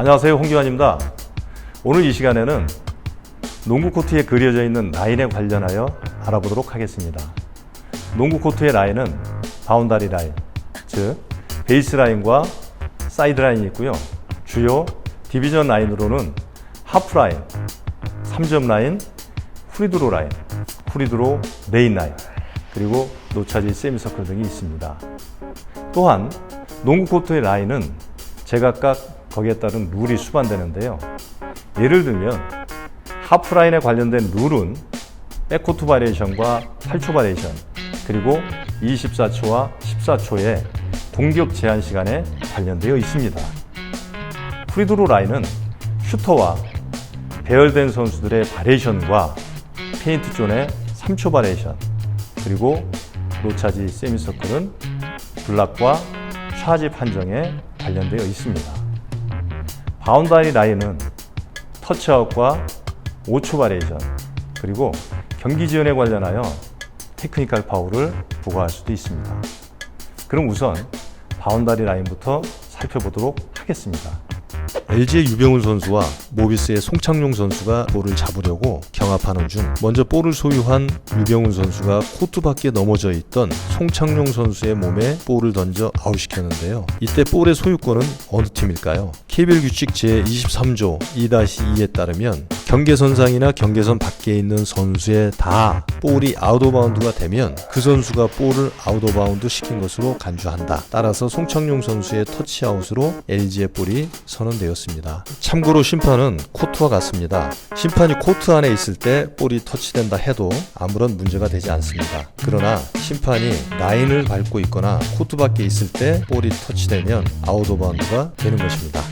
안녕하세요. 홍기환입니다. 오늘 이 시간에는 농구 코트에 그려져 있는 라인에 관련하여 알아보도록 하겠습니다. 농구 코트의 라인은 바운다리 라인, 즉 베이스 라인과 사이드 라인이 있고요. 주요 디비전 라인으로는 하프 라인, 3점 라인, 프리드로 라인, 프리드로 메인 라인, 그리고 노차지 세미서클 등이 있습니다. 또한 농구 코트의 라인은 제각각 거기에 따른 룰이 수반되는데요. 예를 들면 하프 라인에 관련된 룰은 백코트 바리에이션과 8초 바리에이션 그리고 24초와 14초의 공격 제한 시간에 관련되어 있습니다. 프리드로 라인은 슈터와 배열된 선수들의 바리에이션과 페인트 존의 3초 바리에이션 그리고 노차지 세미서클은 블락과 샤지 판정에 관련되어 있습니다. 바운다리 라인은 터치아웃과 5초 바리에이션 그리고 경기 지연에 관련하여 테크니컬 파울을 부과할 수도 있습니다. 그럼 우선 바운다리 라인부터 살펴보도록 하겠습니다. LG의 유병훈 선수와 모비스의 송창용 선수가 볼을 잡으려고 경합하는 중 먼저 볼을 소유한 유병훈 선수가 코트 밖에 넘어져 있던 송창용 선수의 몸에 볼을 던져 아웃시켰는데요. 이때 볼의 소유권은 어느 팀일까요? KBL 규칙 제23조 2-2에 따르면 경계선상이나 경계선 밖에 있는 선수의 다 볼이 아웃 오브 바운드가 되면 그 선수가 볼을 아웃 오브 바운드 시킨 것으로 간주한다. 따라서 송창용 선수의 터치아웃으로 LG의 볼이 선언되었습니다. 참고로 심판은 코트와 같습니다. 심판이 코트 안에 있을 때 볼이 터치된다 해도 아무런 문제가 되지 않습니다. 그러나 심판이 라인을 밟고 있거나 코트 밖에 있을 때 볼이 터치되면 아웃 오브 바운드가 되는 것입니다.